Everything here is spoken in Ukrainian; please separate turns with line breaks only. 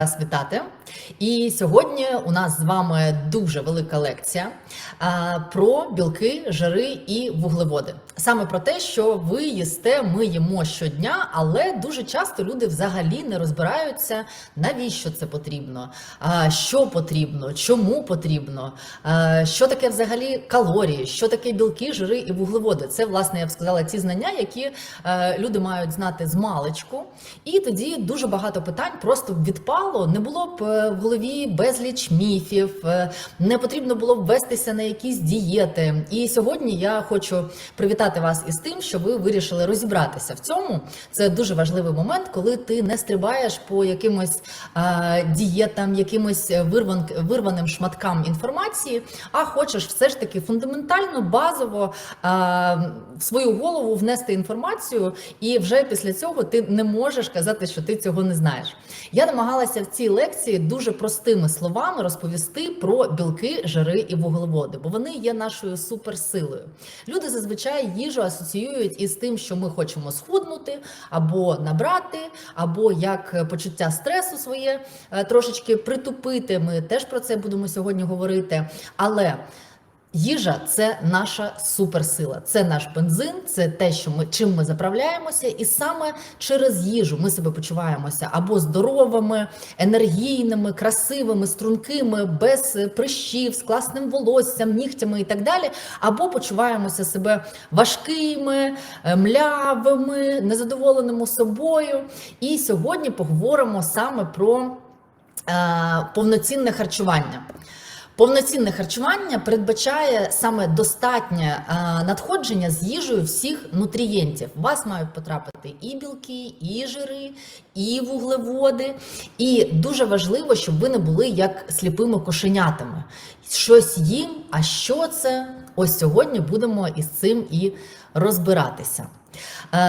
Вас вітати. І сьогодні у нас з вами дуже велика лекція про білки, жири і вуглеводи. Саме про те, що ви їсте, ми їмо щодня, але дуже часто люди взагалі не розбираються, навіщо це потрібно, що потрібно, чому потрібно, що таке взагалі калорії, що таке білки, жири і вуглеводи. Це, власне, я б сказала, ті знання, які е, люди мають знати з маличку. І тоді дуже багато питань просто відпало. Не було б е, в голові безліч міфів, е, не потрібно було б вестися на якісь дієти. І сьогодні я хочу привітати вас із тим, що ви вирішили розібратися в цьому. Це дуже важливий момент, коли ти не стрибаєш по якимось е, дієтам, якимось вирван, вирваним шматкам інформації, а хочеш все ж таки фундаментально, базово е, в свою голову внести інформацію, і вже після цього ти не можеш казати, що ти цього не знаєш. Я намагалася в цій лекції дуже простими словами розповісти про білки, жири і вуглеводи, бо вони є нашою суперсилою. Люди зазвичай їжу асоціюють із тим, що ми хочемо схуднути або набрати, або як почуття стресу своє е, трошечки притупити. Ми теж про це будемо сьогодні говорити. Але Їжа це наша суперсила, це наш бензин, це те, що ми чим ми заправляємося, і саме через їжу ми себе почуваємося або здоровими, енергійними, красивими, стрункими, без прищів, з класним волоссям, нігтями і так далі, або почуваємося себе важкими, е, млявими, незадоволеними собою. І сьогодні поговоримо саме про е, повноцінне харчування. Повноцінне харчування передбачає саме достатнє е, надходження з їжею всіх нутрієнтів. У вас мають потрапити і білки, і жири, і вуглеводи. І дуже важливо, щоб ви не були як сліпими кошенятами. Щось їм, а що це? Ось сьогодні будемо із цим і розбиратися. Е,